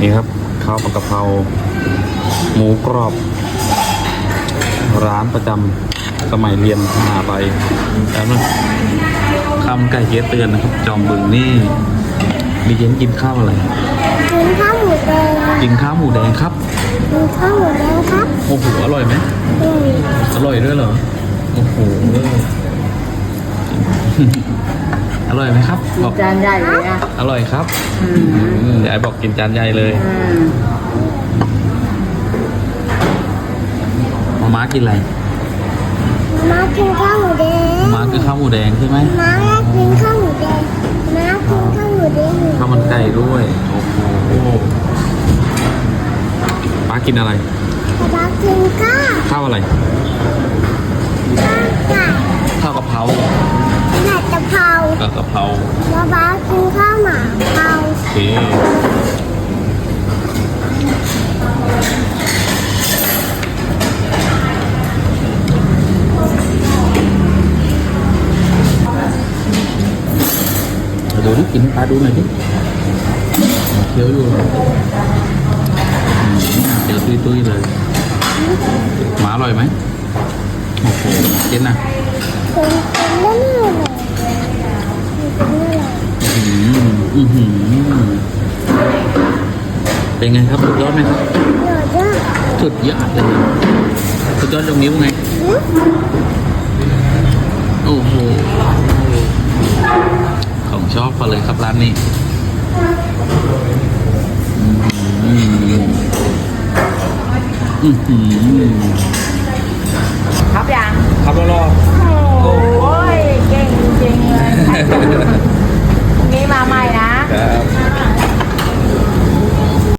นี่ครับข้าวปลากระเพราหมูกรอบ ร้านประจำสมัยเรียนมหาลัยแล้วนะข้าวมันไก่เจ๊เตือนนะครับ จอมบึงนี่มีเย็นกินข้าวอะไรกินข้าวหมูแดงกินข้าวหมูแดงครับกินข้าวหมูแดงครับโอ้โหอร่อยไหมอืมอร่อยด้วยเหรอโอ้โหอ ร่อยไหมครับบอกจานใหญ่เลยอะอร่อยครับอืมอืมยายบอกกินจานใหญ่เลยอืมมาม่ากินอะไรมากินข้าวหมูแดงมาม่าคือข้าวหมูแดงใช่ไหมมาแรกกินข้าวหมูแดงมากินข้าวหมูแดงข้าวมันไก่ด้วยโอ้โหป้ากินอะไรมากินข้าวข้าวอะไรข้าวไก่ เพรากับกะเพรามาบ้ากินข้าวหมาเผาโอเคดูดิกินปลาดูหน่อยดิเคี้ยวอยู่เคี้ยวตุ้ยๆเลยหมาอร่อยไหมโอ้โหกินนะเป็นเป็นเรื่ องเลยเป็นเรื่องเลยอืมอือหือเป็นไงครับสุดยอดไหมครับเดี๋ยวจะสุดยอดเลยสุดยอดตรงนิ้วไงอืมโอ้โห ของชอบเขาเลยครับร้านนี้อืมอืมอืมครับยังค